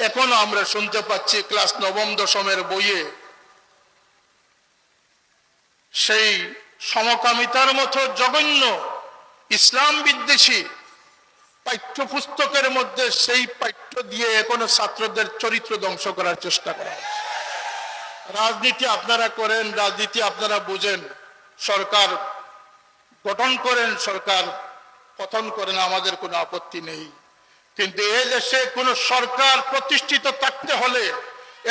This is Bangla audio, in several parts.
এখনও আমরা শুনতে পাচ্ছি ক্লাস নবম দশমের বইয়ে সেই সমকামিতার মতো জঘন্য ইসলাম বিদ্বেষী পাঠ্যপুস্তকের মধ্যে সেই পাঠ্য দিয়ে এখনও ছাত্রদের চরিত্র ধ্বংস করার চেষ্টা করা রাজনীতি আপনারা করেন, রাজনীতি আপনারা বুঝেন, সরকার গঠন করেন, সরকার পতন করেন, আমাদের কোনো আপত্তি নেই। কিন্তু এ দেশে কোনো সরকার প্রতিষ্ঠিত থাকতে হলে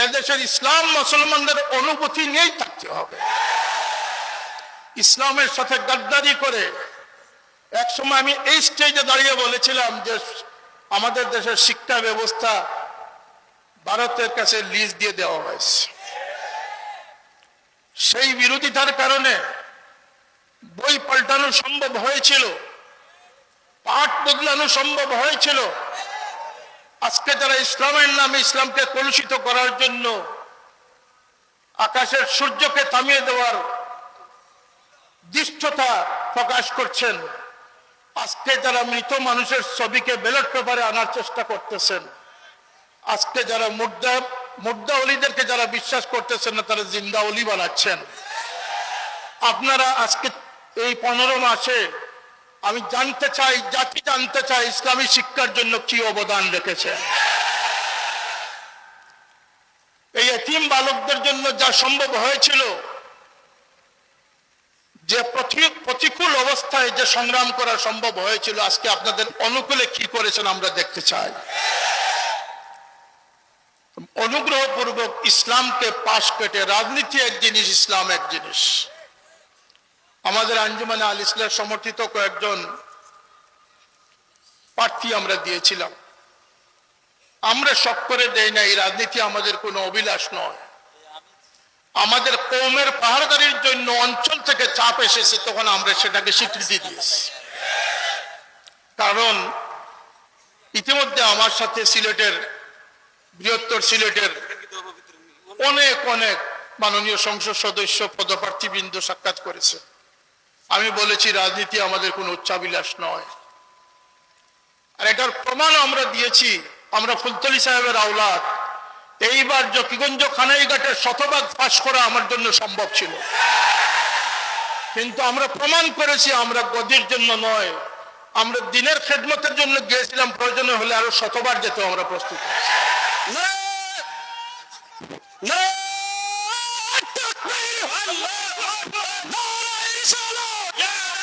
এ দেশের ইসলাম মুসলমানদের অনুভূতি নিয়েই থাকতে হবে। ইসলামের সাথে গাদ্দারি করে এক সময় আমি এই স্টেজে দাঁড়িয়ে বলেছিলাম যে আমাদের দেশের শিক্ষা ব্যবস্থা ভারতের কাছে লিজ দিয়ে দেওয়া হয়েছে। সেই বিরোধিতার কারণে বই পাল্টানো সম্ভব হয়েছিল, পাঠ বদলানো সম্ভব হয়েছিল আজকে যারা ইসলামের নামে ইসলামকে কলুষিত করার জন্য আকাশের সূর্যকে থামিয়ে দেওয়ার দৃষ্টতা প্রকাশ করছেন, আজকে যারা মৃত মানুষের ছবিকে ব্যালট পেপারে আনার চেষ্টা করতেছেন, আজকে যারা মুদ্রা মুদ্রা অলিদেরকে যারা বিশ্বাস করতেছেন না, তারা জিন্দা অলি বানাচ্ছেন। আপনারা আজকে এই পনেরো মাসে আমি জানতে চাই, জাতি জানতে চাই, ইসলামী শিক্ষার জন্য কি অবদান রেখেছে। এই এতিম বালকদের জন্য যা সম্ভব হয়েছিল, যে প্রতি- প্রতিকূল অবস্থায় যে সংগ্রাম করা সম্ভব হয়েছিল, আজকে আপনাদের অনুকূলে কি করেছেন আমরা দেখতে চাই। অনুগ্রহপূর্বক ইসলামকে পাশ কেটে, রাজনীতি এক জিনিস, ইসলাম এক জিনিস। আমাদের আঞ্জুমানে আল ইসলাম সমর্থিত কয়েকজন প্রার্থী আমরা দিয়েছিলাম। আমরা শখ করে দেই না, এই রাজনীতি আমাদের কোনো অভিলাষ নয়। আমাদের কৌমের পাহাড়দারির জন্য অঞ্চল থেকে চাপ এসেছে, তখন আমরা সেটাকে স্বীকৃতি দিয়েছি। কারণ ইতিমধ্যে আমার সাথে সিলেটের, বৃহত্তর সিলেটের অনেক অনেক মাননীয় সংসদ সদস্য, পদপ্রার্থীবৃন্দ সাক্ষাৎ করেছে। আমি বলেছি, রাজনীতি আমাদের কোনো উচ্চাবিলাস নয়। আর এটার প্রমাণ আমরা দিয়েছি। আমরা ফুলতলি সাহেবের আওলাদ। এইবার জকিগঞ্জ খানাইঘাটের শতভাগ ফাঁস করা আমার জন্য সম্ভব ছিল। কিন্তু আমরা প্রমাণ করেছি, আমরা গদির জন্য নয়। আমরা দিনের খেদমতের জন্য গিয়েছিলাম, প্রয়োজনে হলে আরও শতবার যেতে আমরা প্রস্তুত আছি।